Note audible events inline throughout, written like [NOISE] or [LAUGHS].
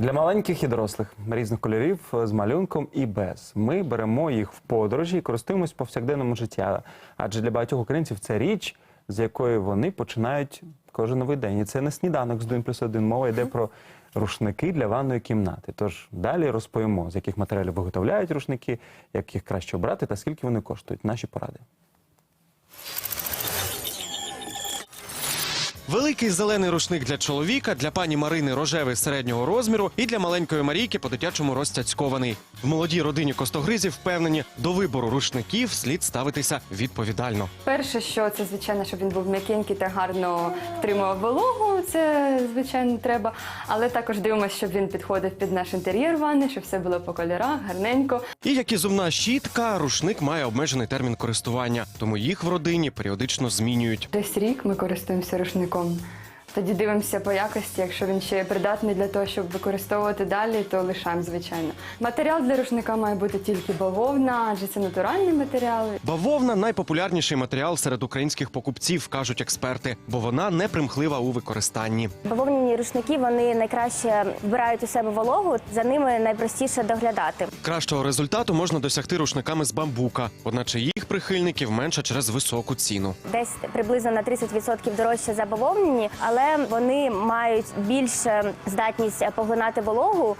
Для маленьких і дорослих різних кольорів е, з малюнком і без. Ми беремо їх в подорожі і користуємось в повсякденному житті. Адже для багатьох українців це річ, з якої вони починають кожен новий день. І це не сніданок з 1 плюс 1. Мова йде про рушники для ванної кімнати. Тож далі розповімо, з яких матеріалів виготовляють рушники, як їх краще обрати та скільки вони коштують. Наші поради. Великий зелений рушник для чоловіка, для пані Марини рожевий середнього розміру і для маленької Марійки по-дитячому розцяцькований. В молодій родині костогризів впевнені, до вибору рушників слід ставитися відповідально. Перше, що це звичайно, щоб він був м'якенький та гарно втримував вологу. Це звичайно треба. Але також дивимося, щоб він підходив під наш інтер'єр ванни, щоб все було по кольорах, гарненько. І як і зубна щітка, рушник має обмежений термін користування, тому їх в родині періодично змінюють. Десь рік ми користуємося рушником. Um. Тоді дивимося по якості. Якщо він ще придатний для того, щоб використовувати далі, то лишаємо, звичайно. Матеріал для рушника має бути тільки бавовна, адже це натуральний матеріал. Бавовна найпопулярніший матеріал серед українських покупців, кажуть експерти, бо вона не примхлива у використанні. Бавовняні рушники вони найкраще вбирають у себе вологу, за ними найпростіше доглядати. Кращого результату можна досягти рушниками з бамбука, одначе їх прихильників менше через високу ціну. Десь приблизно на 30% дорожче за бавовняні, але вони мають більше здатність поглинати вологу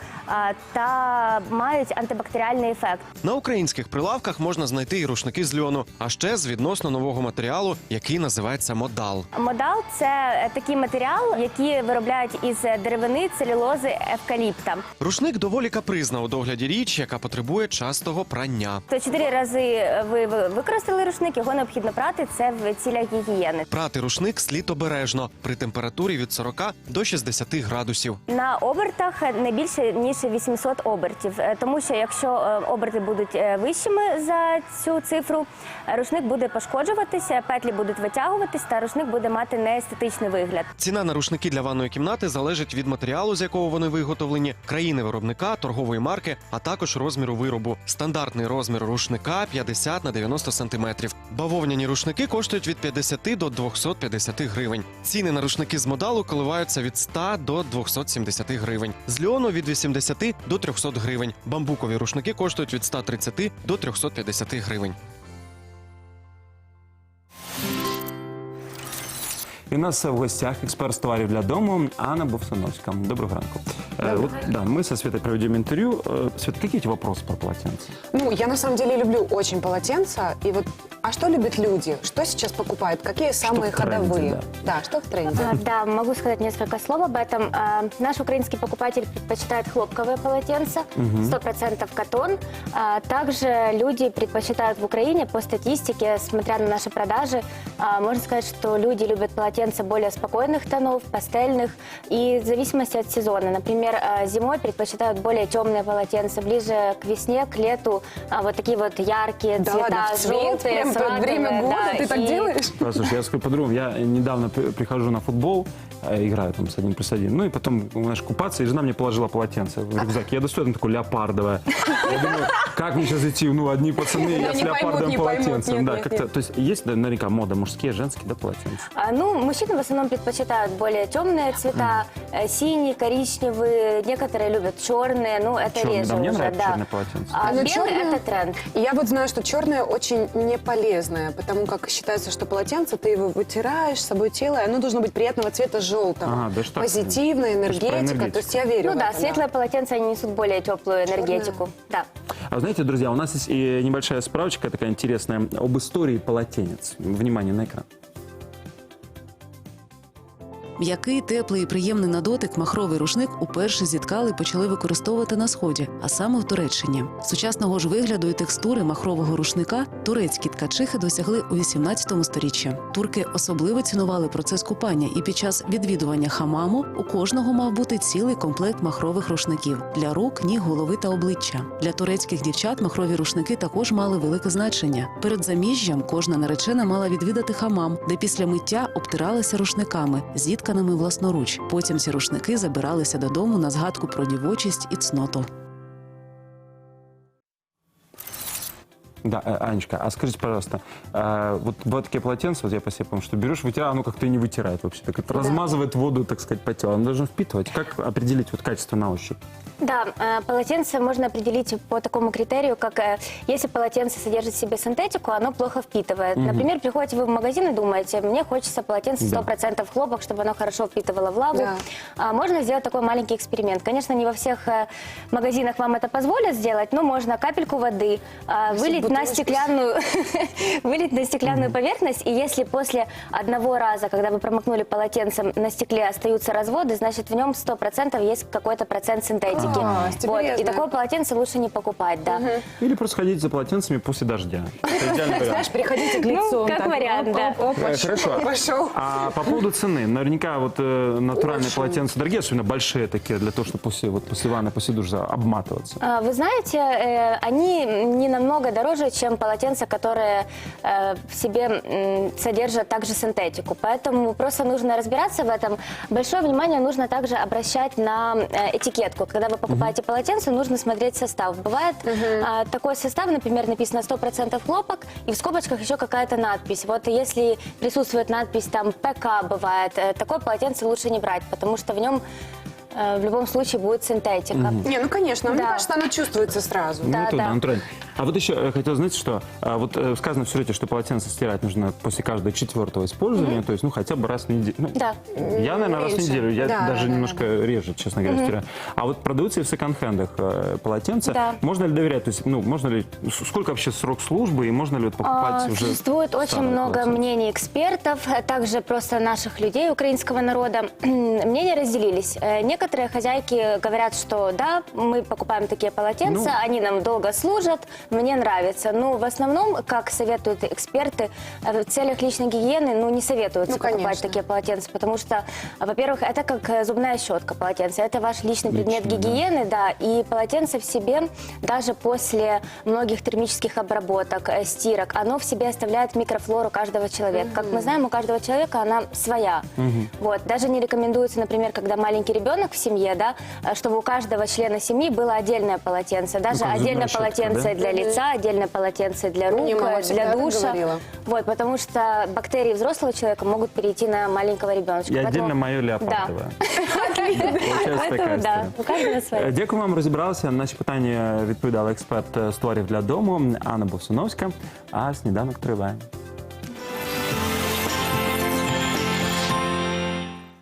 та мають антибактеріальний ефект. На українських прилавках можна знайти і рушники з льону, а ще з відносно нового матеріалу, який називається модал. Модал це такий матеріал, який виробляють із деревини, целюлози, евкаліпта. Рушник доволі капризна у догляді річ, яка потребує частого прання. То чотири рази ви ви використали рушник, його необхідно прати. Це в цілях гігієни. Прати рушник слід обережно при температурі від 40 до 60 градусів. На обертах не більше ніж 800 обертів, Е, тому що якщо е, оберти будуть е, вищими за цю цифру, рушник буде пошкоджуватися, петлі будуть витягуватись, та рушник буде мати неестетичний вигляд. Ціна на рушники для ванної кімнати залежить від матеріалу, з якого вони виготовлені, країни виробника, торгової марки, а також розміру виробу. Стандартний розмір рушника 50 на 90 сантиметрів. Бавовняні рушники коштують від 50 до 250 гривень. Ціни на рушники з модалу коливаються від 100 до 270 гривень. З льону від 80 до 300 гривень. Бамбукові рушники коштують від 130 до 350 гривень. І у нас в гостях експерт з товарів для дому Анна Бовсановська. Доброго ранку. Э, вот, да, мы со Светой проведем интервью. Э, Света, какие эти вопросы про полотенце? Ну, я на самом деле люблю очень полотенца. И вот, а что любят люди? Что сейчас покупают? Какие самые в тренде, ходовые? Да. что в тренде? А, Да, могу сказать несколько слов об этом. А, Наш украинский покупатель предпочитает хлопковые полотенца, 100% катон. А, Также люди предпочитают в Украине, по статистике, смотря на наши продажи, а, можно сказать, что люди любят полотенца более спокойных тонов, пастельных и в зависимости от сезона. Например, а, зимой предпочитают более темные полотенца, ближе к весне, к лету а, вот такие вот яркие Да цвета, ладно, в цвет, желтые, прям под время года да, ты так и- делаешь? Слушай, я скажу по-другому. Я недавно при- прихожу на футбол, э, играю там с одним плюс один. Ну и потом, знаешь, купаться, и жена мне положила полотенце в рюкзак. Я достаю, там такое леопардовое. Я думаю, как мне сейчас идти? Ну, одни пацаны, я с леопардовым полотенцем. Да, как-то, то есть есть наверняка мода мужские, женские, да, полотенца? А, Ну, мужчины в основном предпочитают более темные цвета, э, синий, коричневый. Некоторые любят черные, ну это Чёрный, реже да, мне уже, нравится да. черное полотенце. А белый чёрное- это тренд. И я вот знаю, что черное очень не полезное, потому как считается, что полотенце ты его вытираешь с собой тело, и оно должно быть приятного цвета желтого. Ага, даже так? Позитивная про энергетика. энергетику. То есть я верю Ну в да, это, светлые полотенца, они несут более теплую энергетику. Да. А вы знаете, друзья, у нас есть и небольшая справочка такая интересная об истории полотенец. Внимание на экран. М'який, теплий і приємний на дотик махровий рушник уперше зіткали і почали використовувати на сході, а саме в Туреччині. Сучасного ж вигляду і текстури махрового рушника турецькі ткачихи досягли у 18 сторіччі. Турки особливо цінували процес купання, і під час відвідування хамаму у кожного мав бути цілий комплект махрових рушників для рук, ніг, голови та обличчя. Для турецьких дівчат махрові рушники також мали велике значення. Перед заміжжям кожна наречена мала відвідати хамам, де після миття обтиралася рушниками, зітканими власноруч. Потім ці рушники забиралися додому на згадку про дівочість і цноту. Да, э, Анечка, а скажите, пожалуйста, э, вот бывают такие полотенца, вот я по себе помню, что берешь, вытираешь, оно как-то и не вытирает вообще, так это размазывает воду, так сказать, по телу. Оно должно впитывать. Как определить вот качество на ощупь? Да, э, полотенце можно определить по такому критерию, как э, если полотенце содержит в себе синтетику, оно плохо впитывает. Например, приходите вы в магазин и думаете, мне хочется полотенце Да. 100% хлопок, чтобы оно хорошо впитывало влагу. Да. А Можно сделать такой маленький эксперимент. Конечно, не во всех э, магазинах вам это позволят сделать, но можно капельку воды а, вылить на бутылочку. стеклянную, [LAUGHS] вылить на стеклянную поверхность, и если после одного раза, когда вы промокнули полотенцем, на стекле остаются разводы, значит в нем 100% есть какой-то процент синтетики. А, вот. И такое полотенце лучше не покупать, да. Или просто ходить за полотенцами после дождя. Это [LAUGHS] идеальный вариант. Знаешь, приходите к лицу. Ну, как вариант, да. Э, Хорошо. Пошел. А по поводу цены, наверняка вот э, натуральные полотенца дорогие, особенно большие такие, для того, чтобы после, вот, после ванны, после душа обматываться. А, Вы знаете, э, они не намного дороже, чем полотенца, которые э, в себе м, содержат также синтетику. Поэтому просто нужно разбираться в этом. Большое внимание нужно также обращать на э, этикетку. Когда вы покупаете полотенце, нужно смотреть состав. Бывает а, такой состав, например, написано 100% хлопок, и в скобочках еще какая-то надпись. Вот если присутствует надпись там ПК бывает, э, такое полотенце лучше не брать, потому что в нем э, в любом случае будет синтетика. Не, ну конечно, мне Да. кажется, оно чувствуется сразу. Да, ну, это да. натурально. А вот еще я хотел, знаете, что а, вот э, сказано в сюжете, что полотенце стирать нужно после каждого четвертого использования, то есть, ну, хотя бы раз в неделю. Ну, Да. Я, наверное, раз в Меньше. неделю. Я Да, даже да, да, немножко реже, честно говоря, стираю. А вот продаются и в секонд-хендах э, полотенца. Да. Можно ли доверять? То есть, ну, можно ли... с- Сколько вообще срок службы и можно ли вот покупать А, уже Существует очень старое много полотенце? мнений экспертов, а также просто наших людей украинского народа. [CLEARS THROAT] Мнения разделились. Э, Некоторые хозяйки говорят, что да, мы покупаем такие полотенца, Ну. они нам долго служат, мне нравится. Но в основном, как советуют эксперты, э, в целях личной гигиены, ну, не советуется Ну, покупать конечно. такие полотенца, потому что, а, во-первых, это как э, зубная щетка полотенца, это ваш личный предмет Личный, да. гигиены, да, и полотенце в себе, даже после многих термических обработок, э, стирок, оно в себе оставляет микрофлору каждого человека. Как мы знаем, у каждого человека она своя. Вот. Даже не рекомендуется, например, когда маленький ребенок в семье, да, э, чтобы у каждого члена семьи было отдельное полотенце. Даже Ну, отдельное щетка, полотенце да? для лица, отдельное полотенце для рук, Мне мама э, всегда для так душа. говорила. Вот, потому что бактерии взрослого человека могут перейти на маленького ребеночка. І Поэтому- отдельно моє леопардове. [LAUGHS] Получається [LAUGHS] така Поэтому да, історія. у каждого своє. Е, Дякую вам, розібралися. На наші питання відповідала експерт е, з творів для дому Анна Босуновська. А сніданок триває.